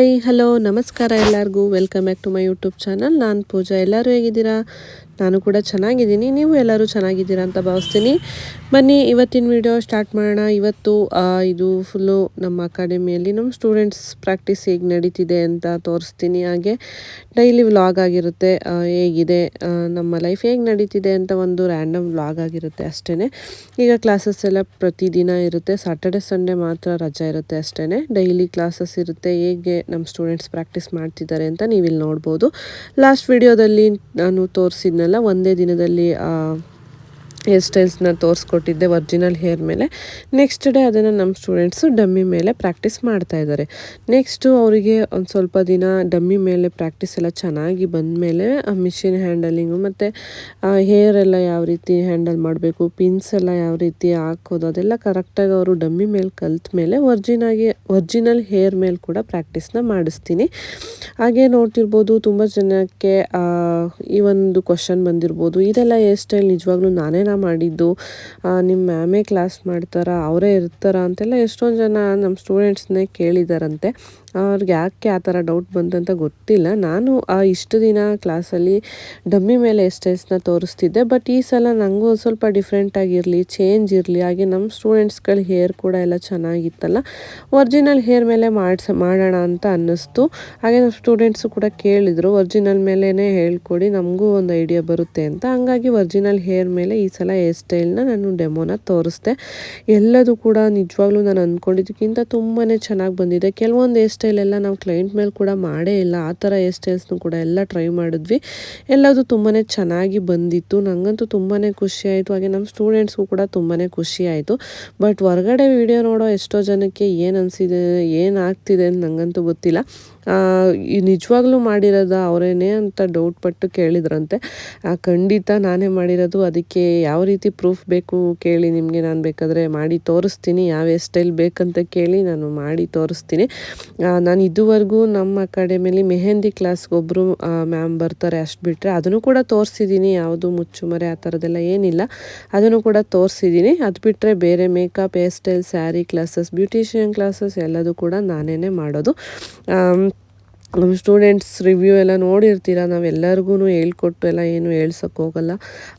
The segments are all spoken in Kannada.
ಹಾಯ್ ಹಲೋ ನಮಸ್ಕಾರ ಎಲ್ಲರಿಗೂ. Welcome back to my YouTube channel. ನಾನು ಪೂಜಾ. ಎಲ್ಲರೂ ಹೇಗಿದ್ದೀರಾ? ನಾನು ಕೂಡ ಚೆನ್ನಾಗಿದ್ದೀನಿ. ನೀವು ಎಲ್ಲರೂ ಚೆನ್ನಾಗಿದ್ದೀರಾ ಅಂತ ಭಾವಿಸ್ತೀನಿ. ಬನ್ನಿ, ಇವತ್ತಿನ ವಿಡಿಯೋ ಸ್ಟಾರ್ಟ್ ಮಾಡೋಣ. ಇವತ್ತು ಇದು ಫುಲ್ಲು ನಮ್ಮ ಅಕಾಡೆಮಿಯಲ್ಲಿ ನಮ್ಮ ಸ್ಟೂಡೆಂಟ್ಸ್ ಪ್ರಾಕ್ಟೀಸ್ ಹೇಗೆ ನಡೀತಿದೆ ಅಂತ ತೋರಿಸ್ತೀನಿ. ಹಾಗೆ ಡೈಲಿ ವ್ಲಾಗ್ ಆಗಿರುತ್ತೆ ಹೇಗಿದೆ ನಮ್ಮ ಲೈಫ್ ಹೇಗೆ ನಡೀತಿದೆ ಅಂತ ಒಂದು ರ್ಯಾಂಡಮ್ ವ್ಲಾಗ್ ಆಗಿರುತ್ತೆ ಅಷ್ಟೇ ಈಗ ಕ್ಲಾಸಸ್ ಎಲ್ಲ ಪ್ರತಿದಿನ ಇರುತ್ತೆ. ಸಾಟರ್ಡೆ ಸಂಡೇ ಮಾತ್ರ ರಜಾ ಇರುತ್ತೆ ಅಷ್ಟೇ ಡೈಲಿ ಕ್ಲಾಸಸ್ ಇರುತ್ತೆ. ಹೇಗೆ ನಮ್ಮ ಸ್ಟೂಡೆಂಟ್ಸ್ ಪ್ರಾಕ್ಟೀಸ್ ಮಾಡ್ತಿದ್ದಾರೆ ಅಂತ ನೀವು ಇಲ್ಲಿ ನೋಡ್ಬೋದು ಲಾಸ್ಟ್ ವಿಡಿಯೋದಲ್ಲಿ ನಾನು ತೋರಿಸಿದ್ನಲ್ಲ ಒಂದೇ ದಿನದಲ್ಲಿ ಹೇರ್ ಸ್ಟೈಲ್ಸ್ನ ತೋರಿಸ್ಕೊಟ್ಟಿದ್ದೆ ಒರಿಜಿನಲ್ ಹೇರ್ ಮೇಲೆ. ನೆಕ್ಸ್ಟ್ ಡೇ ಅದನ್ನು ನಮ್ಮ ಸ್ಟೂಡೆಂಟ್ಸು ಡಮ್ಮಿ ಮೇಲೆ ಪ್ರಾಕ್ಟೀಸ್ ಮಾಡ್ತಾ ಇದ್ದಾರೆ. ನೆಕ್ಸ್ಟು ಅವರಿಗೆ ಒಂದು ಸ್ವಲ್ಪ ದಿನ ಡಮ್ಮಿ ಮೇಲೆ ಪ್ರಾಕ್ಟೀಸ್ ಎಲ್ಲ ಚೆನ್ನಾಗಿ ಬಂದ ಮೇಲೆ ಮಿಷಿನ್ ಹ್ಯಾಂಡಲಿಂಗು ಮತ್ತು ಹೇರ್ ಎಲ್ಲ ಯಾವ ರೀತಿ ಹ್ಯಾಂಡಲ್ ಮಾಡಬೇಕು ಪಿನ್ಸ್ ಎಲ್ಲ ಯಾವ ರೀತಿ ಹಾಕೋದು, ಅದೆಲ್ಲ ಕರೆಕ್ಟಾಗಿ ಅವರು ಡಮ್ಮಿ ಮೇಲೆ ಕಲ್ತ ಮೇಲೆ ಒರ್ಜಿನಾಗಿ ಒರ್ಜಿನಲ್ ಹೇರ್ ಮೇಲೆ ಕೂಡ ಪ್ರಾಕ್ಟೀಸ್ನ ಮಾಡಿಸ್ತೀನಿ. ಹಾಗೆ ನೋಡ್ತಿರ್ಬೋದು ತುಂಬ ಜನಕ್ಕೆ ಈ ಒಂದು ಕ್ವಶನ್ ಬಂದಿರ್ಬೋದು. ಇದೆಲ್ಲ ಹೇರ್ ಸ್ಟೈಲ್ ನಿಜವಾಗ್ಲೂ ಮಾಡಿದ್ದು ನಿಮ್ಮ ಮ್ಯಾಮೇ ಕ್ಲಾಸ್ ಮಾಡ್ತಾರಾ ಅವರೇ ಇರ್ತಾರ ಅಂತೆಲ್ಲ ಎಷ್ಟೊಂದು ಜನ ನಮ್ಮ ಸ್ಟೂಡೆಂಟ್ಸ್ನೇ ಕೇಳಿದಾರಂತೆ. ಅವ್ರಿಗೆ ಯಾಕೆ ಆ ಥರ ಡೌಟ್ ಬಂತಂತ ಗೊತ್ತಿಲ್ಲ. ನಾನು ಆ ಇಷ್ಟು ದಿನ ಕ್ಲಾಸಲ್ಲಿ ಡಮ್ಮಿ ಮೇಲೆ ಎಸ್ಟೇಸ್ನ ತೋರಿಸ್ತಿದ್ದೆ. ಬಟ್ ಈ ಸಲ ನನಗೂ ಒಂದು ಸ್ವಲ್ಪ ಡಿಫ್ರೆಂಟಾಗಿರಲಿ ಚೇಂಜ್ ಇರಲಿ. ಹಾಗೆ ನಮ್ಮ ಸ್ಟೂಡೆಂಟ್ಸ್ಗಳ ಹೇರ್ ಕೂಡ ಎಲ್ಲ ಚೆನ್ನಾಗಿತ್ತಲ್ಲ. ಒರಿಜಿನಲ್ ಹೇರ್ ಮೇಲೆ ಮಾಡಿಸ, ಮಾಡೋಣ ಅಂತ ಅನ್ನಿಸ್ತು. ಹಾಗೆ ನಮ್ಮ ಸ್ಟೂಡೆಂಟ್ಸು ಕೂಡ ಕೇಳಿದರು ಒರಿಜಿನಲ್ ಮೇಲೇ ಹೇಳ್ಕೊಡಿ, ನಮಗೂ ಒಂದು ಐಡಿಯಾ ಬರುತ್ತೆ ಅಂತ. ಹಂಗಾಗಿ ಒರಿಜಿನಲ್ ಹೇರ್ ಮೇಲೆ ಈ ಸಲ ಹೇರ್ ಸ್ಟೈಲ್ನ ನಾನು ಡೆಮೋನ ತೋರಿಸ್ದೆ. ಎಲ್ಲದೂ ಕೂಡ ನಿಜವಾಗ್ಲೂ ನಾನು ಅಂದ್ಕೊಂಡಿದ್ದಕ್ಕಿಂತ ತುಂಬಾ ಚೆನ್ನಾಗಿ ಬಂದಿದೆ. ಕೆಲವೊಂದು ಹೇರ್ ಸ್ಟೈಲ್ ಎಲ್ಲ ನಾವು ಕ್ಲೈಂಟ್ ಮೇಲೆ ಕೂಡ ಮಾಡೇ ಇಲ್ಲ. ಆ ಥರ ಹೇರ್ ಸ್ಟೈಲ್ಸ್ನು ಕೂಡ ಎಲ್ಲ ಟ್ರೈ ಮಾಡಿದ್ವಿ. ಎಲ್ಲದೂ ತುಂಬಾ ಚೆನ್ನಾಗಿ ಬಂದಿತ್ತು. ನನಗಂತೂ ತುಂಬಾ ಖುಷಿ ಆಯಿತು. ಹಾಗೆ ನಮ್ಮ ಸ್ಟೂಡೆಂಟ್ಸ್ಗೂ ಕೂಡ ತುಂಬಾ ಖುಷಿ ಆಯಿತು. ಬಟ್ ಹೊರಗಡೆ ವಿಡಿಯೋ ನೋಡೋ ಎಷ್ಟೋ ಜನಕ್ಕೆ ಏನು ಅನಿಸಿದೆ, ಏನು ಆಗ್ತಿದೆ ಅಂತ ನನಗಂತೂ ಗೊತ್ತಿಲ್ಲ. ನಿಜವಾಗ್ಲೂ ಮಾಡಿರೋದ ಅವರೇನೇ ಅಂತ ಡೌಟ್ ಪಟ್ಟು ಕೇಳಿದ್ರಂತೆ. ಖಂಡಿತ ನಾನೇ ಮಾಡಿರೋದು. ಅದಕ್ಕೆ ಯಾವ ರೀತಿ ಪ್ರೂಫ್ ಬೇಕು ಕೇಳಿ ನಿಮಗೆ. ನಾನು ಬೇಕಾದರೆ ಮಾಡಿ ತೋರಿಸ್ತೀನಿ. ಯಾವ ಸ್ಟೈಲ್ ಬೇಕಂತ ಕೇಳಿ ನಾನು ಮಾಡಿ ತೋರಿಸ್ತೀನಿ. ನಾನು ಇದುವರೆಗೂ ನಮ್ಮ ಅಕಾಡೆಮಿಯಲ್ಲಿ ಮೆಹೆಂದಿ ಕ್ಲಾಸ್ಗೆ ಒಬ್ಬರು ಮ್ಯಾಮ್ ಬರ್ತಾರೆ ಅಷ್ಟು ಬಿಟ್ಟರೆ ಅದನ್ನು ಕೂಡ ತೋರಿಸಿದ್ದೀನಿ. ಯಾವುದು ಮುಚ್ಚುಮರೆ ಆ ಥರದ್ದೆಲ್ಲ ಏನಿಲ್ಲ. ಅದನ್ನು ಕೂಡ ತೋರಿಸಿದ್ದೀನಿ. ಅದು ಬಿಟ್ಟರೆ ಬೇರೆ makeup hair style saree classes beautician classes ಎಲ್ಲದೂ ಕೂಡ ನಾನೇ ಮಾಡೋದು. ನಮ್ಮ ಸ್ಟೂಡೆಂಟ್ಸ್ ರಿವ್ಯೂ ಎಲ್ಲ ನೋಡಿರ್ತೀರ? ನಾವೆಲ್ಲರಿಗೂ ಹೇಳ್ಕೊಟ್ಟು ಎಲ್ಲ ಏನು ಹೇಳ್ಸೋಕ್ಕೋಗಲ್ಲ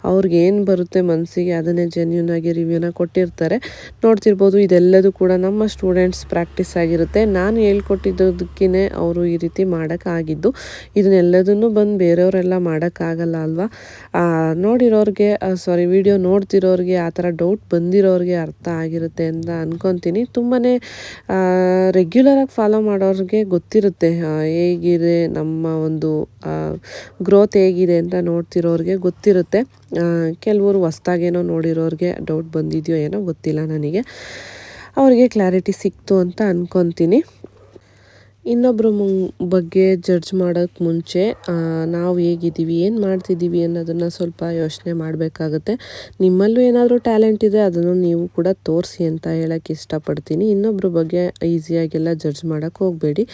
ಅವ್ರಿಗೆ ಏನು ಬರುತ್ತೆ ಮನಸ್ಸಿಗೆ ಅದನ್ನೇ ಜೆನ್ಯೂನ್ ಆಗಿ ರಿವ್ಯೂನ ಕೊಟ್ಟಿರ್ತಾರೆ. ನೋಡ್ತಿರ್ಬೋದು ಇದೆಲ್ಲದೂ ಕೂಡ ನಮ್ಮ ಸ್ಟೂಡೆಂಟ್ಸ್ ಪ್ರಾಕ್ಟೀಸ್ ಆಗಿರುತ್ತೆ. ನಾನು ಹೇಳ್ಕೊಟ್ಟಿದ್ದಕ್ಕಿನೇ ಅವರು ಈ ರೀತಿ ಮಾಡೋಕ್ಕಾಗಿದ್ದು ಇದನ್ನೆಲ್ಲದನ್ನು ಬಂದು ಬೇರೆಯವರೆಲ್ಲ ಮಾಡೋಕ್ಕಾಗಲ್ಲ ಅಲ್ವಾ? ನೋಡಿರೋರಿಗೆ ಸಾರಿ ವಿಡಿಯೋ ನೋಡ್ತಿರೋರಿಗೆ ಆ ಥರ ಡೌಟ್ ಬಂದಿರೋರಿಗೆ ಅರ್ಥ ಆಗಿರುತ್ತೆ ಅಂತ ಅಂದ್ಕೊತೀನಿ ತುಂಬಾ ರೆಗ್ಯುಲರಾಗಿ ಫಾಲೋ ಮಾಡೋರಿಗೆ ಗೊತ್ತಿರುತ್ತೆ ಹೇಗಿದೆ, ನಮ್ಮ ಒಂದು ಗ್ರೋತ್ ಹೇಗಿದೆ ಅಂತ ನೋಡ್ತಿರೋರಿಗೆ ಗೊತ್ತಿರುತ್ತೆ. ಕೆಲವರು ಹೊಸ್ದಾಗೇನೋ ನೋಡಿರೋರಿಗೆ ಡೌಟ್ ಬಂದಿದೆಯೋ ಏನೋ ಗೊತ್ತಿಲ್ಲ ನನಗೆ. ಅವರಿಗೆ ಕ್ಲಾರಿಟಿ ಸಿಕ್ತು ಅಂತ ಅನ್ಕೊತೀನಿ. ಇನ್ನೊಬ್ಬರ ಬಗ್ಗೆ ಜಡ್ಜ್ ಮಾಡೋಕ್ಕೆ ಮುಂಚೆ ನಾವು ಹೇಗಿದ್ದೀವಿ, ಏನು ಮಾಡ್ತಿದ್ದೀವಿ ಅನ್ನೋದನ್ನು ಸ್ವಲ್ಪ ಯೋಚನೆ ಮಾಡಬೇಕಾಗುತ್ತೆ. ನಿಮ್ಮಲ್ಲೂ ಏನಾದರೂ ಟ್ಯಾಲೆಂಟ್ ಇದೆ, ಅದನ್ನು ನೀವು ಕೂಡ ತೋರಿಸಿ ಅಂತ ಹೇಳೋಕ್ಕೆ ಇಷ್ಟಪಡ್ತೀನಿ. ಇನ್ನೊಬ್ಬರ ಬಗ್ಗೆ ಈಸಿಯಾಗೆಲ್ಲ ಜಡ್ಜ್ ಮಾಡೋಕ್ಕೆ ಹೋಗಬೇಡಿ.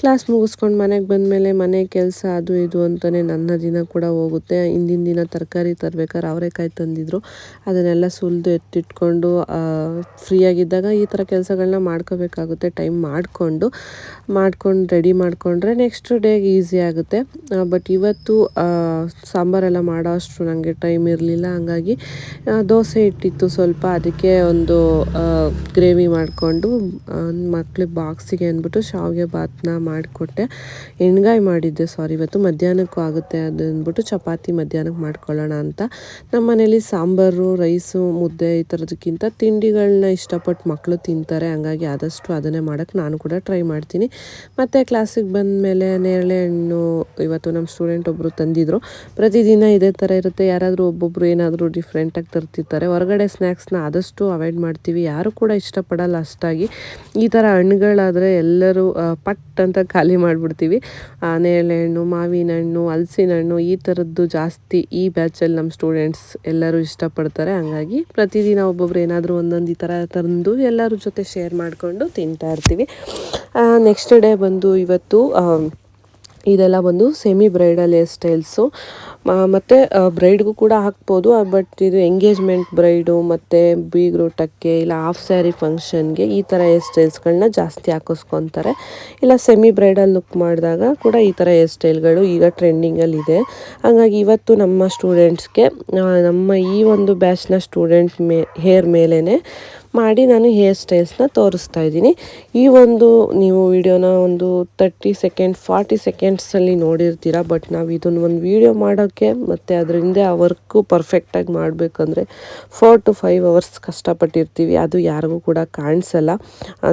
ಕ್ಲಾಸ್ ಮುಗಿಸ್ಕೊಂಡು ಮನೆಗೆ ಬಂದ ಮೇಲೆ ಮನೆ ಕೆಲಸ ಅದು ಇದು ಅಂತಲೇ ನನ್ನ ದಿನ ಕೂಡ ಹೋಗುತ್ತೆ. ಹಿಂದಿನ ದಿನ ತರಕಾರಿ ತರಬೇಕಾದ್ರೆ ಅವರೆಕಾಯಿ ತಂದಿದ್ರು. ಅದನ್ನೆಲ್ಲ ಸುಲಿದು ಎತ್ತಿಟ್ಕೊಂಡು ಫ್ರೀಯಾಗಿದ್ದಾಗ ಈ ಥರ ಕೆಲಸಗಳನ್ನ ಮಾಡ್ಕೋಬೇಕಾಗುತ್ತೆ. ಟೈಮ್ ಮಾಡಿಕೊಂಡು ಮಾಡ್ಕೊಂಡು ರೆಡಿ ಮಾಡಿಕೊಂಡ್ರೆ ನೆಕ್ಸ್ಟ್ ಡೇಗೆ ಈಸಿ ಆಗುತ್ತೆ. ಬಟ್ ಇವತ್ತು ಸಾಂಬಾರೆಲ್ಲ ಮಾಡೋ ಅಷ್ಟು ನನಗೆ ಟೈಮ್ ಇರಲಿಲ್ಲ. ಹಂಗಾಗಿ ದೋಸೆ ಇಟ್ಟಿತ್ತು ಸ್ವಲ್ಪ. ಅದಕ್ಕೆ ಒಂದು ಗ್ರೇವಿ ಮಾಡಿಕೊಂಡು ಮಕ್ಳಿಗೆ ಬಾಕ್ಸಿಗೆ ಅಂದ್ಬಿಟ್ಟು ಶಾವಿಗೆ ಭಾತನ್ನ ಮಾಡಿಕೊಟ್ಟೆ. ಎಣ್ಗಾಯಿ ಮಾಡಿದ್ದೆ ಸಾರಿ ಇವತ್ತು ಮಧ್ಯಾಹ್ನಕ್ಕೂ ಆಗುತ್ತೆ. ಅದು ಅಂದ್ಬಿಟ್ಟು ಚಪಾತಿ ಮಧ್ಯಾಹ್ನಕ್ಕೆ ಮಾಡ್ಕೊಳ್ಳೋಣ ಅಂತ. ನಮ್ಮ ಮನೇಲಿ ಸಾಂಬಾರು, ರೈಸು, ಮುದ್ದೆ ಈ ಥರದಕ್ಕಿಂತ ತಿಂಡಿಗಳನ್ನ ಇಷ್ಟಪಟ್ಟು ಮಕ್ಕಳು ತಿಂತಾರೆ. ಹಂಗಾಗಿ ಆದಷ್ಟು ಅದನ್ನೇ ಮಾಡೋಕ್ಕೆ ನಾನು ಕೂಡ ಟ್ರೈ ಮಾಡ್ತೀನಿ. ಮತ್ತು ಕ್ಲಾಸಿಗೆ ಬಂದಮೇಲೆ ನೇರಳೆ ಹಣ್ಣು, ಇವತ್ತು ನಮ್ಮ ಸ್ಟೂಡೆಂಟ್ ಒಬ್ಬರು ತಂದಿದ್ರು. ಪ್ರತಿದಿನ ಇದೇ ಥರ ಇರುತ್ತೆ. ಯಾರಾದರೂ ಒಬ್ಬೊಬ್ಬರು ಏನಾದರೂ ಡಿಫ್ರೆಂಟಾಗಿ ತರ್ತಿರ್ತಾರೆ. ಹೊರಗಡೆ ಸ್ನ್ಯಾಕ್ಸ್ನ ಆದಷ್ಟು ಅವಾಯ್ಡ್ ಮಾಡ್ತೀವಿ. ಯಾರು ಕೂಡ ಇಷ್ಟಪಡಲ್ಲ ಅಷ್ಟಾಗಿ. ಈ ಥರ ಹಣ್ಣುಗಳಾದರೆ ಎಲ್ಲರೂ ಪಟ್ ಅಂತ ಖಾಲಿ ಮಾಡಿಬಿಡ್ತೀವಿ. ನೇರಳೆ ಹಣ್ಣು, ಮಾವಿನ ಹಣ್ಣು, ಹಲಸಿನ ಹಣ್ಣು ಈ ಥರದ್ದು ಜಾಸ್ತಿ ಈ ಬ್ಯಾಚಲ್ಲಿ ನಮ್ಮ ಸ್ಟೂಡೆಂಟ್ಸ್ ಎಲ್ಲರೂ ಇಷ್ಟಪಡ್ತಾರೆ. ಹಂಗಾಗಿ ಪ್ರತಿದಿನ ಒಬ್ಬೊಬ್ರು ಏನಾದರೂ ಒಂದೊಂದು ಈ ಥರ ತಂದು ಎಲ್ಲರ ಜೊತೆ ಶೇರ್ ಮಾಡಿಕೊಂಡು ತಿಂತಾ ಇರ್ತೀವಿ. ನೆಕ್ಸ್ಟ್ ಡೇ ಬಂದು ಇವತ್ತು ಇದೆಲ್ಲ ಬಂದು ಸೆಮಿ ಬ್ರೈಡಲ್ ಹೇರ್ ಸ್ಟೈಲ್ಸು ಮತ್ತು ಬ್ರೈಡ್ಗೂ ಕೂಡ ಹಾಕ್ಬೋದು ಬಟ್ ಇದು ಎಂಗೇಜ್ಮೆಂಟ್ ಬ್ರೈಡು ಮತ್ತು ಬೀಗ್ರೂಟಕ್ಕೆ ಇಲ್ಲ ಹಾಫ್ ಸ್ಯಾರಿ ಫಂಕ್ಷನ್ಗೆ ಈ ಥರ ಹೇರ್ ಸ್ಟೈಲ್ಸ್ಗಳನ್ನ ಜಾಸ್ತಿ ಹಾಕಿಸ್ಕೊತಾರೆ. ಇಲ್ಲ ಸೆಮಿ ಬ್ರೈಡಲ್ ಲುಕ್ ಮಾಡಿದಾಗ ಕೂಡ ಈ ಥರ ಹೇರ್ ಸ್ಟೈಲ್ಗಳು ಈಗ ಟ್ರೆಂಡಿಂಗಲ್ಲಿದೆ ಹಾಗಾಗಿ ಇವತ್ತು ನಮ್ಮ ಸ್ಟೂಡೆಂಟ್ಸ್ಗೆ ನಮ್ಮ ಈ ಒಂದು ಬ್ಯಾಚ್ನ ಸ್ಟೂಡೆಂಟ್ ಮೇ ಹೇರ್ ಮೇಲೇ ಮಾಡಿ ನಾನು ಹೇರ್ ಸ್ಟೈಲ್ಸ್ನ ತೋರಿಸ್ತಾ ಇದ್ದೀನಿ. ಈ ಒಂದು ನೀವು ವಿಡಿಯೋನ ಒಂದು ತರ್ಟಿ ಸೆಕೆಂಡ್ ಫಾರ್ಟಿ ಸೆಕೆಂಡ್ಸಲ್ಲಿ ನೋಡಿರ್ತೀರ ಬಟ್ ನಾವು ಇದನ್ನು ಒಂದು ವಿಡಿಯೋ ಮಾಡೋಕ್ಕೆ ಮತ್ತು ಅದರಿಂದ ಆ ವರ್ಕು ಪರ್ಫೆಕ್ಟಾಗಿ ಮಾಡಬೇಕಂದ್ರೆ ಫೋರ್ ಟು ಫೈವ್ ಅವರ್ಸ್ ಕಷ್ಟಪಟ್ಟಿರ್ತೀವಿ. ಅದು ಯಾರಿಗೂ ಕೂಡ ಕಾಣಿಸಲ್ಲ.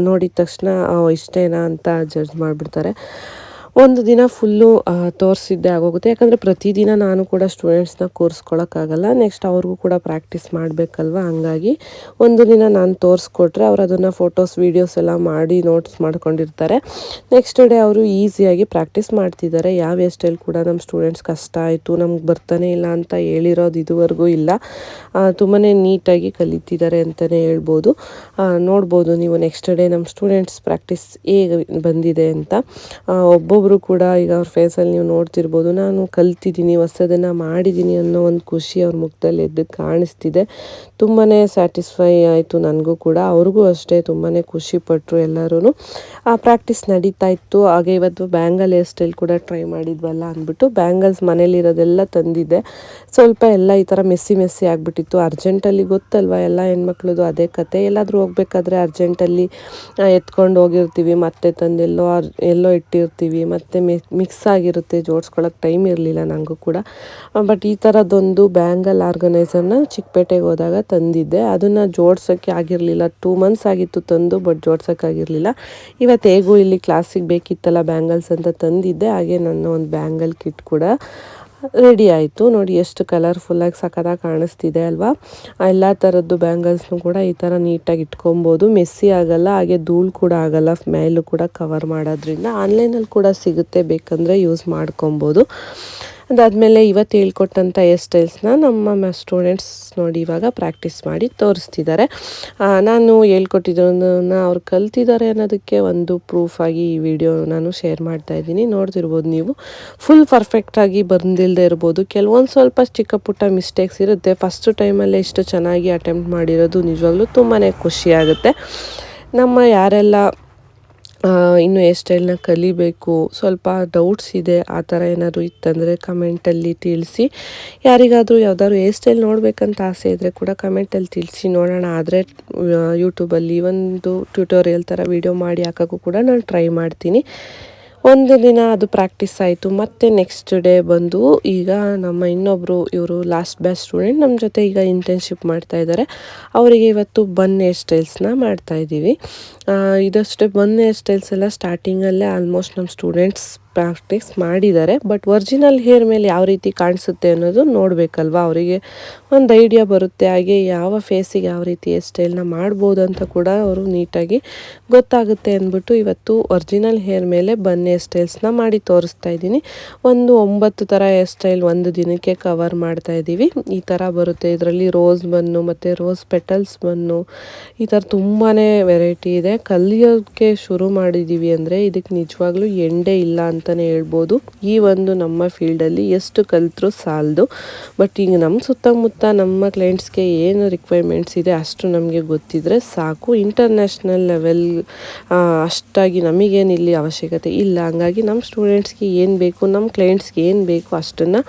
ನೋಡಿದ ತಕ್ಷಣ ಇಷ್ಟೇನಾ ಅಂತ ಜಡ್ಜ್ ಮಾಡಿಬಿಡ್ತಾರೆ. ಒಂದು ದಿನ ಫುಲ್ಲು ತೋರಿಸಿದ್ದೆ ಆಗೋಗುತ್ತೆ. ಯಾಕಂದರೆ ಪ್ರತಿದಿನ ನಾನು ಕೂಡ ಸ್ಟೂಡೆಂಟ್ಸ್ನ ಕೂರಿಸ್ಕೊಳಕ್ಕಾಗಲ್ಲ. ನೆಕ್ಸ್ಟ್ ಅವ್ರಿಗೂ ಕೂಡ ಪ್ರಾಕ್ಟೀಸ್ ಮಾಡಬೇಕಲ್ವ? ಹಂಗಾಗಿ ಒಂದು ದಿನ ನಾನು ತೋರಿಸ್ಕೊಟ್ರೆ ಅವರು ಅದನ್ನು ಫೋಟೋಸ್ ವೀಡಿಯೋಸ್ ಎಲ್ಲ ಮಾಡಿ ನೋಟ್ಸ್ ಮಾಡ್ಕೊಂಡಿರ್ತಾರೆ. ನೆಕ್ಸ್ಟ್ ಡೇ ಅವರು ಈಸಿಯಾಗಿ ಪ್ರಾಕ್ಟೀಸ್ ಮಾಡ್ತಿದ್ದಾರೆ. ಯಾವ ಸ್ಟೈಲ್ ಕೂಡ ನಮ್ಮ ಸ್ಟೂಡೆಂಟ್ಸ್ ಕಷ್ಟ ಆಯಿತು ನಮ್ಗೆ ಬರ್ತಾನೆ ಇಲ್ಲ ಅಂತ ಹೇಳಿರೋದು ಇದುವರೆಗೂ ಇಲ್ಲ. ತುಂಬಾ ನೀಟಾಗಿ ಕಲಿತಿದ್ದಾರೆ ಅಂತಲೇ ಹೇಳ್ಬೋದು. ನೋಡ್ಬೋದು ನೀವು ನೆಕ್ಸ್ಟ್ ಡೇ ನಮ್ಮ ಸ್ಟೂಡೆಂಟ್ಸ್ ಪ್ರಾಕ್ಟೀಸ್ ಹೇಗೆ ಬಂದಿದೆ ಅಂತ. ಆ, ಒಬ್ಬೊಬ್ಬರು ಕೂಡ ಈಗ ಅವ್ರ ಫೇಸಲ್ಲಿ ನೀವು ನೋಡ್ತಿರ್ಬೋದು, ನಾನು ಕಲ್ತಿದ್ದೀನಿ, ಹೊಸದನ್ನು ಮಾಡಿದ್ದೀನಿ ಅನ್ನೋ ಒಂದು ಖುಷಿ ಅವ್ರ ಮುಖದಲ್ಲಿ ಎದ್ದು ಕಾಣಿಸ್ತಿದೆ. ತುಂಬಾ ಸ್ಯಾಟಿಸ್ಫೈ ಆಯಿತು ನನಗೂ ಕೂಡ. ಅವ್ರಿಗೂ ಅಷ್ಟೇ ತುಂಬಾ ಖುಷಿಪಟ್ಟರು ಎಲ್ಲರೂ ಆ ಪ್ರಾಕ್ಟೀಸ್ ನಡೀತಾ ಇತ್ತು. ಹಾಗೆ ಇವತ್ತು ಬ್ಯಾಂಗಲ್ ಹೇರ್ ಸ್ಟೈಲ್ ಕೂಡ ಟ್ರೈ ಮಾಡಿದ್ವಲ್ಲ ಅಂದ್ಬಿಟ್ಟು ಬ್ಯಾಂಗಲ್ಸ್ ಮನೇಲಿರೋದೆಲ್ಲ ತಂದಿದ್ದೆ ಸ್ವಲ್ಪ ಎಲ್ಲ ಈ ಥರ ಮೆಸ್ಸಿ ಮೆಸ್ಸಿ ಆಗಿಬಿಟ್ಟಿತ್ತು. ಅರ್ಜೆಂಟಲ್ಲಿ ಗೊತ್ತಲ್ವ ಎಲ್ಲ ಹೆಣ್ಮಕ್ಳದು ಅದೇ ಕತೆ. ಎಲ್ಲಾದರೂ ಹೋಗ್ಬೇಕಾದ್ರೆ ಅರ್ಜೆಂಟಲ್ಲಿ ಎತ್ಕೊಂಡು ಹೋಗಿರ್ತೀವಿ, ಮತ್ತೆ ತಂದೆಲ್ಲೋ ಎಲ್ಲೋ ಇಟ್ಟಿರ್ತೀವಿ. ಮತ್ತು ಮಿಕ್ಸ್ ಆಗಿರುತ್ತೆ ಜೋಡಿಸ್ಕೊಳ್ಳೋಕೆ ಟೈಮ್ ಇರಲಿಲ್ಲ ನನಗೂ ಕೂಡ. ಬಟ್ ಈ ಥರದ್ದೊಂದು ಬ್ಯಾಂಗಲ್ ಆರ್ಗನೈಸರ್ನ ಚಿಕ್ಕಪೇಟೆಗೆ ಹೋದಾಗ ತಂದಿದ್ದೆ. ಅದನ್ನು ಜೋಡ್ಸೋಕ್ಕೆ ಆಗಿರಲಿಲ್ಲ. ಟೂ ಮಂತ್ಸ್ ಆಗಿತ್ತು ತಂದು ಬಟ್ ಜೋಡ್ಸೋಕ್ಕಾಗಿರಲಿಲ್ಲ ಇವತ್ತು ಹೇಗೂ ಇಲ್ಲಿ ಕ್ಲಾಸಿಗೆ ಬೇಕಿತ್ತಲ್ಲ ಬ್ಯಾಂಗಲ್ಸ್ ಅಂತ ತಂದಿದ್ದೆ. ಹಾಗೆ ನನ್ನ ಒಂದು ಬ್ಯಾಂಗಲ್ ಕಿಟ್ ಕೂಡ. ರೆಡಿ ಆಯಿತು. ನೋಡಿ ಎಷ್ಟು ಕಲರ್ಫುಲ್ಲಾಗಿ ಸಖತ್ತಾಗಿ ಕಾಣಿಸ್ತಿದೆ ಅಲ್ವಾ? ಎಲ್ಲ ಥರದ್ದು ಬ್ಯಾಂಗಲ್ಸ್ನು ಕೂಡ ಈ ಥರ ನೀಟಾಗಿ ಇಟ್ಕೊಬೋದು. ಮೆಸ್ಸಿ ಆಗಲ್ಲ, ಹಾಗೆ ಧೂಳು ಕೂಡ ಆಗಲ್ಲ ಮೇಲೂ ಕೂಡ ಕವರ್ ಮಾಡೋದ್ರಿಂದ. ಆನ್ಲೈನಲ್ಲಿ ಕೂಡ ಸಿಗುತ್ತೆ, ಬೇಕಂದರೆ ಯೂಸ್ ಮಾಡ್ಕೊಬೋದು. ಅದಾದಮೇಲೆ ಇವತ್ತು ಹೇಳ್ಕೊಟ್ಟಂಥ ಹೇರ್ ಸ್ಟೈಲ್ಸ್ನ ನಮ್ಮ ಸ್ಟೂಡೆಂಟ್ಸ್ ನೋಡಿ ಇವಾಗ ಪ್ರಾಕ್ಟೀಸ್ ಮಾಡಿ ತೋರಿಸ್ತಿದ್ದಾರೆ. ನಾನು ಹೇಳ್ಕೊಟ್ಟಿದ್ದನ್ನ ಅವ್ರು ಕಲ್ತಿದ್ದಾರೆ ಅನ್ನೋದಕ್ಕೆ ಒಂದು ಪ್ರೂಫ್ ಆಗಿ ಈ ವಿಡಿಯೋ ನಾನು ಶೇರ್ ಮಾಡ್ತಾ ಇದ್ದೀನಿ. ನೋಡ್ತಿರ್ಬೋದು ನೀವು. ಫುಲ್ ಪರ್ಫೆಕ್ಟಾಗಿ ಬಂದಿಲ್ಲದೆ ಇರ್ಬೋದು. ಕೆಲವೊಂದು ಸ್ವಲ್ಪ ಚಿಕ್ಕ ಪುಟ್ಟ ಮಿಸ್ಟೇಕ್ಸ್ ಇರುತ್ತೆ. ಫಸ್ಟ್ ಟೈಮಲ್ಲೇ ಇಷ್ಟು ಚೆನ್ನಾಗಿ ಅಟೆಂಪ್ಟ್ ಮಾಡಿರೋದು ನಿಜವಾಗ್ಲೂ ತುಂಬಾ ಖುಷಿ ಆಗುತ್ತೆ. ನಮ್ಮ ಯಾರೆಲ್ಲ ಇನ್ನು ಹೇರ್ ಸ್ಟೈಲ್ನ ಕಲಿಬೇಕು? ಸ್ವಲ್ಪ ಡೌಟ್ಸ್ ಇದೆ. ಆ ಥರ ಏನಾದರೂ ಇತ್ತಂದರೆ ಕಮೆಂಟಲ್ಲಿ ತಿಳಿಸಿ. ಯಾರಿಗಾದರೂ ಯಾವ್ದಾದ್ರು ಹೇರ್ ಸ್ಟೈಲ್ ನೋಡಬೇಕಂತ ಆಸೆ ಇದ್ದರೆ ಕೂಡ ಕಮೆಂಟಲ್ಲಿ ತಿಳಿಸಿ ನೋಡೋಣ. ಆದರೆ ಯೂಟ್ಯೂಬಲ್ಲಿ ಒಂದು ಟ್ಯೂಟೋರಿಯಲ್ ಥರ ವಿಡಿಯೋ ಮಾಡಿ ಹಾಕೋಕ್ಕೂ ಕೂಡ ನಾನು ಟ್ರೈ ಮಾಡ್ತೀನಿ. ಒಂದು ದಿನ ಅದು ಪ್ರಾಕ್ಟೀಸ್ ಆಯಿತು. ಮತ್ತೆ ನೆಕ್ಸ್ಟ್ ಡೇ ಬಂದು ಈಗ ನಮ್ಮ ಇನ್ನೊಬ್ಬರು ಇವರು ಲಾಸ್ಟ್ ಬ್ಯಾಚ್ ಸ್ಟೂಡೆಂಟ್ ನಮ್ಮ ಜೊತೆ ಈಗ ಇಂಟರ್ನ್ಶಿಪ್ ಮಾಡ್ತಾ ಇದ್ದಾರೆ ಅವರಿಗೆ ಇವತ್ತು ಬನ್ ಹೇರ್ ಸ್ಟೈಲ್ಸ್ನ ಮಾಡ್ತಾ ಇದ್ದೀವಿ ಇದಷ್ಟೇ ಬನ್ ಹೇರ್ ಸ್ಟೈಲ್ಸ್ ಎಲ್ಲ ಸ್ಟಾರ್ಟಿಂಗಲ್ಲೇ ಆಲ್ಮೋಸ್ಟ್ ನಮ್ಮ ಸ್ಟೂಡೆಂಟ್ಸ್ ಪ್ರಾಕ್ಟೀಸ್ ಮಾಡಿದ್ದಾರೆ ಬಟ್ ಒರಿಜಿನಲ್ ಹೇರ್ ಮೇಲೆ ಯಾವ ರೀತಿ ಕಾಣಿಸುತ್ತೆ ಅನ್ನೋದು ನೋಡಬೇಕಲ್ವಾ? ಅವರಿಗೆ ಒಂದು ಐಡಿಯಾ ಬರುತ್ತೆ, ಹಾಗೆ ಯಾವ ಫೇಸಿಗೆ ಯಾವ ರೀತಿ ಸ್ಟೈಲ್ನ ಮಾಡ್ಬೋದು ಅಂತ ಕೂಡ ಅವರು ನೀಟಾಗಿ ಗೊತ್ತಾಗುತ್ತೆ ಅಂದ್ಬಿಟ್ಟು ಇವತ್ತು ಒರಿಜಿನಲ್ ಹೇರ್ ಮೇಲೆ ಬನ್ನಿ ಸ್ಟೈಲ್ಸ್ನ ಮಾಡಿ ತೋರಿಸ್ತಾ ಇದ್ದೀನಿ. ಒಂದು ಒಂಬತ್ತು ಥರ ಹೇರ್ ಸ್ಟೈಲ್ ಒಂದು ದಿನಕ್ಕೆ ಕವರ್ ಮಾಡ್ತಾ ಇದ್ದೀವಿ. ಈ ಥರ ಬರುತ್ತೆ. ಇದರಲ್ಲಿ ರೋಸ್ ಬನ್ನು ಮತ್ತು ರೋಸ್ ಪೆಟಲ್ಸ್ ಬನ್ನು ಈ ಥರ ತುಂಬಾ ವೆರೈಟಿ ಇದೆ. ಕಲಿಯೋಕ್ಕೆ ಶುರು ಮಾಡಿದ್ದೀವಿ ಅಂದರೆ ಇದಕ್ಕೆ ನಿಜವಾಗ್ಲೂ ಎಂಡೇ ಇಲ್ಲ ಅಂತಲೇ ಹೇಳ್ಬೋದು. ಈ ಒಂದು ನಮ್ಮ ಫೀಲ್ಡಲ್ಲಿ ಎಷ್ಟು ಕಲಿತರೂ ಸಾಲದು. ಬಟ್ ಈಗ ನಮ್ಮ ಸುತ್ತಮುತ್ತ ನಮ್ಮ ಕ್ಲೈಂಟ್ಸ್ಗೆ ಏನು ರಿಕ್ವೈರ್ಮೆಂಟ್ಸ್ ಇದೆ ಅಷ್ಟು ನಮಗೆ ಗೊತ್ತಿದ್ರೆ ಸಾಕು. ಇಂಟರ್ನ್ಯಾಷನಲ್ ಲೆವೆಲ್ ಅಷ್ಟಾಗಿ ನಮಗೇನು ಇಲ್ಲಿ ಅವಶ್ಯಕತೆ ಇಲ್ಲ. ಹಂಗಾಗಿ ನಮ್ಮ ಸ್ಟೂಡೆಂಟ್ಸ್ಗೆ ಏನು ಬೇಕು, ನಮ್ಮ ಕ್ಲೈಂಟ್ಸ್ಗೆ ಏನು ಬೇಕು ಅಷ್ಟನ್ನು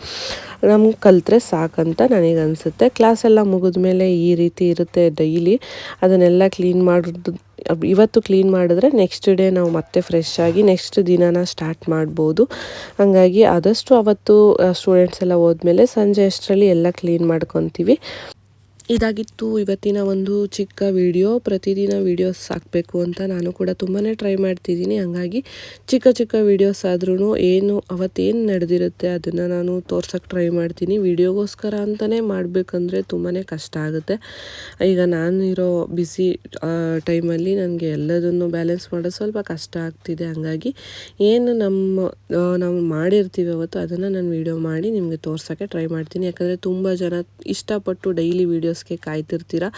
ನಮ್ಗೆ ಕಲಿತ್ರೆ ಸಾಕಂತ ನನಗೆ ಕ್ಲಾಸ್ ಕ್ಲಾಸೆಲ್ಲ ಮುಗಿದ ಮೇಲೆ ಈ ರೀತಿ ಇರುತ್ತೆ ಡೈಲಿ ಅದನ್ನೆಲ್ಲ ಕ್ಲೀನ್ ಮಾಡೋದು ಇವತ್ತು ಕ್ಲೀನ್ ಮಾಡಿದ್ರೆ ನೆಕ್ಸ್ಟ್ ಡೇ ನಾವು ಮತ್ತೆ ಫ್ರೆಶ್ ಆಗಿ ನೆಕ್ಸ್ಟ್ ದಿನನ ಸ್ಟಾರ್ಟ್ ಮಾಡ್ಬೋದು. ಹಂಗಾಗಿ ಆದಷ್ಟು ಅವತ್ತು ಸ್ಟೂಡೆಂಟ್ಸ್ ಎಲ್ಲ ಹೋದ್ಮೇಲೆ ಸಂಜೆ ಅಷ್ಟರಲ್ಲಿ ಎಲ್ಲ ಕ್ಲೀನ್ ಮಾಡ್ಕೊತೀವಿ. ಇದಾಗಿತ್ತು ಇವತ್ತಿನ ಒಂದು ಚಿಕ್ಕ ವಿಡಿಯೋ. ಪ್ರತಿದಿನ ವಿಡಿಯೋಸ್ ಹಾಕಬೇಕು ಅಂತ ನಾನು ಕೂಡ ತುಂಬಾ ಟ್ರೈ ಮಾಡ್ತಿದ್ದೀನಿ. ಹಂಗಾಗಿ ಚಿಕ್ಕ ಚಿಕ್ಕ ವಿಡಿಯೋಸ್ ಆದ್ರೂ ಏನು, ಅವತ್ತೇನು ನಡೆದಿರುತ್ತೆ ಅದನ್ನು ನಾನು ತೋರ್ಸೋಕ್ಕೆ ಟ್ರೈ ಮಾಡ್ತೀನಿ. ವಿಡಿಯೋಗೋಸ್ಕರ ಅಂತಲೇ ಮಾಡಬೇಕಂದ್ರೆ ತುಂಬಾ ಕಷ್ಟ ಆಗುತ್ತೆ. ಈಗ ನಾನು ಇರೋ ಬ್ಯುಸಿ ಟೈಮಲ್ಲಿ ನನಗೆ ಎಲ್ಲದನ್ನು ಬ್ಯಾಲೆನ್ಸ್ ಮಾಡೋದು ಸ್ವಲ್ಪ ಕಷ್ಟ ಆಗ್ತಿದೆ. ಹಾಗಾಗಿ ಏನು ನಮ್ಮ ನಾವು ಮಾಡಿರ್ತೀವಿ ಅವತ್ತು ಅದನ್ನು ನಾನು ವಿಡಿಯೋ ಮಾಡಿ ನಿಮಗೆ ತೋರ್ಸೋಕ್ಕೆ ಟ್ರೈ ಮಾಡ್ತೀನಿ. ಯಾಕಂದರೆ ತುಂಬ ಜನ ಇಷ್ಟಪಟ್ಟು ಡೈಲಿ ವೀಡಿಯೋಸ್ ವೀಡಿಯೋಸ್ಗೆ ಕಾಯ್ತಿರ್ತೀರಾ?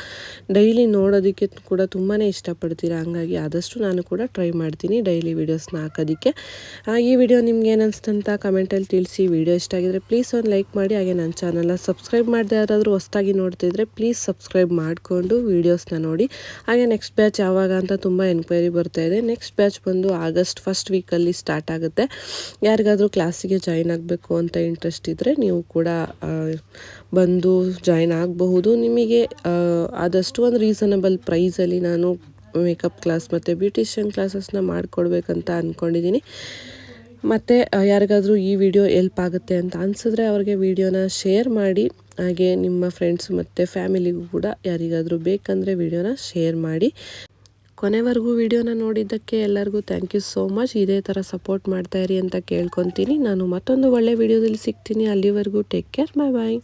ಡೈಲಿ ನೋಡೋದಕ್ಕೆ ಕೂಡ ತುಂಬಾ ಇಷ್ಟಪಡ್ತೀರಾ? ಹಂಗಾಗಿ ಆದಷ್ಟು ನಾನು ಕೂಡ ಟ್ರೈ ಮಾಡ್ತೀನಿ ಡೈಲಿ ವೀಡಿಯೋಸ್ನ ಹಾಕೋದಕ್ಕೆ. ಈ ವಿಡಿಯೋ ನಿಮ್ಗೆ ಏನು ಅನಿಸ್ತಂತ ಕಮೆಂಟಲ್ಲಿ ತಿಳಿಸಿ. ವಿಡಿಯೋ ಇಷ್ಟ ಆಗಿದ್ರೆ ಪ್ಲೀಸ್ ಒಂದು ಲೈಕ್ ಮಾಡಿ. ಹಾಗೆ ನನ್ನ ಚಾನಲ್ನ ಸಬ್ಸ್ಕ್ರೈಬ್ ಮಾಡದೆ ಯಾರಾದರೂ ಹೊಸ್ದಾಗಿ ನೋಡ್ತಿದ್ರೆ ಪ್ಲೀಸ್ ಸಬ್ಸ್ಕ್ರೈಬ್ ಮಾಡಿಕೊಂಡು ವೀಡಿಯೋಸ್ನ ನೋಡಿ. ಹಾಗೆ ನೆಕ್ಸ್ಟ್ ಬ್ಯಾಚ್ ಯಾವಾಗ ಅಂತ ತುಂಬ ಎನ್ಕ್ವೈರಿ ಬರ್ತಾ ಇದೆ. ನೆಕ್ಸ್ಟ್ ಬ್ಯಾಚ್ ಬಂದು ಆಗಸ್ಟ್ ಫಸ್ಟ್ ವೀಕಲ್ಲಿ ಸ್ಟಾರ್ಟ್ ಆಗುತ್ತೆ. ಯಾರಿಗಾದರೂ ಕ್ಲಾಸಿಗೆ ಜಾಯ್ನ್ ಆಗಬೇಕು ಅಂತ ಇಂಟ್ರೆಸ್ಟ್ ಇದ್ದರೆ ನೀವು ಕೂಡ ಬಂದು ಜಾಯ್ನ್ ಆಗಬಹುದು. ನಿಮಗೆ ಆದಷ್ಟು ಒಂದು ರೀಸನಬಲ್ ಪ್ರೈಸಲ್ಲಿ ನಾನು ಮೇಕಪ್ ಕ್ಲಾಸ್ ಮತ್ತು ಬ್ಯೂಟಿಷಿಯನ್ ಕ್ಲಾಸಸ್ನ ಮಾಡಿಕೊಡ್ಬೇಕಂತ ಅಂದ್ಕೊಂಡಿದ್ದೀನಿ ಮತ್ತು ಯಾರಿಗಾದರೂ ಈ ವಿಡಿಯೋ ಎಲ್ಪ್ ಆಗುತ್ತೆ ಅಂತ ಅನಿಸಿದ್ರೆ ಅವ್ರಿಗೆ ವಿಡಿಯೋನ ಶೇರ್ ಮಾಡಿ. ಹಾಗೆ ನಿಮ್ಮ ಫ್ರೆಂಡ್ಸ್ ಮತ್ತು ಫ್ಯಾಮಿಲಿಗೂ ಕೂಡ ಯಾರಿಗಾದರೂ ಬೇಕಂದರೆ ವಿಡಿಯೋನ ಶೇರ್ ಮಾಡಿ. ಕೊನೆವರೆಗೂ ವಿಡಿಯೋನ ನೋಡಿದ್ದಕ್ಕೆ ಎಲ್ಲರಿಗೂ ಥ್ಯಾಂಕ್ ಯು ಸೋ ಮಚ್ ಇದೇ ಥರ ಸಪೋರ್ಟ್ ಮಾಡ್ತಾಯಿರಿ ಅಂತ ಕೇಳ್ಕೊತೀನಿ. ನಾನು ಮತ್ತೊಂದು ಒಳ್ಳೆ ವಿಡಿಯೋದಲ್ಲಿ ಸಿಗ್ತೀನಿ. ಅಲ್ಲಿವರೆಗೂ ಟೇಕ್ ಕೇರ್ ಬಾಯ್ ಬಾಯ್